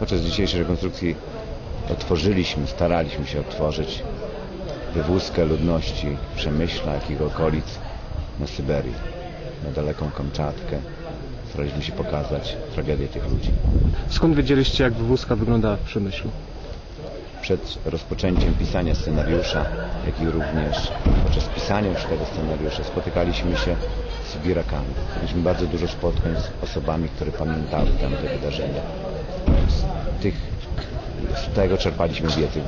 Podczas dzisiejszej rekonstrukcji otworzyliśmy, staraliśmy się otworzyć wywózkę ludności Przemyśla, jak i okolic na Syberię, na daleką Kamczatkę. Staraliśmy się pokazać tragedię tych ludzi. Skąd wiedzieliście, jak wywózka wyglądała w Przemyślu? Przed rozpoczęciem pisania scenariusza, jak i również podczas pisania już tego scenariusza spotykaliśmy się z Sybirakami. Mieliśmy bardzo dużo spotkań z osobami, które pamiętały tamte wydarzenia. Z, tych, z tego czerpaliśmy wiedzę.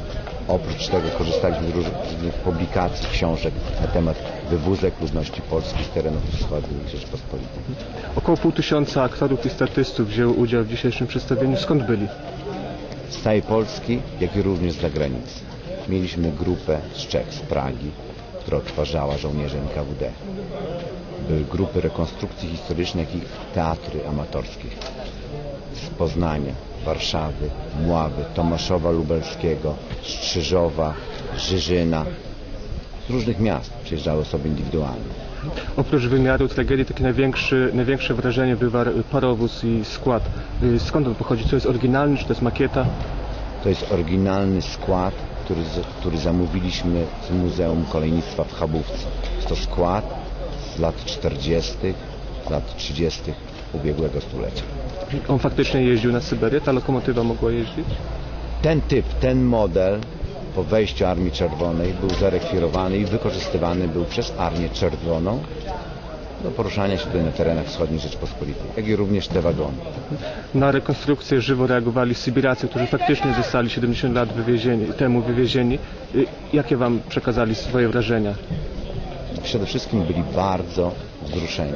Oprócz tego korzystaliśmy z różnych publikacji, książek na temat wywózek ludności polskiej z terenów wschodnich Rzeczpospolitej. Około pół tysiąca aktorów i statystów wzięło udział w dzisiejszym przedstawieniu. Skąd byli? z całej Polski, jak i również z zagranicy. Mieliśmy grupę z Czech, z Pragi, która odtwarzała żołnierzy NKWD. Były grupy rekonstrukcji historycznej, jak i teatry amatorskie z Poznania, Warszawy, Mławy, Tomaszowa Lubelskiego, Strzyżowa, Żyżyna. Z różnych miast przyjeżdżały osoby indywidualne. Oprócz wymiaru tragedii, takie największy, największe wrażenie wywarł parowóz i skład. Y, Skąd on pochodzi? To jest oryginalny, czy to jest makieta? To jest oryginalny skład, który, który zamówiliśmy z Muzeum Kolejnictwa w Chabówce. Jest to skład z lat 40., z lat 30. ubiegłego stulecia. On faktycznie jeździł na Syberię? Ta lokomotywa mogła jeździć? Ten typ, ten model po wejściu Armii Czerwonej był zarekwirowany i wykorzystywany był przez Armię Czerwoną do poruszania się tutaj na terenach wschodniej Rzeczpospolitej, jak i również te wagony. Na rekonstrukcję żywo reagowali Sybiracy, którzy faktycznie zostali 70 lat wywiezieni, temu wywiezieni. Y, Jakie wam przekazali swoje wrażenia? Przede wszystkim byli bardzo wzruszeni.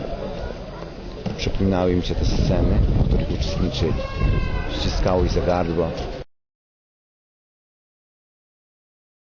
Przypominały im się te sceny, w których uczestniczyli. Ściskało ich za gardło,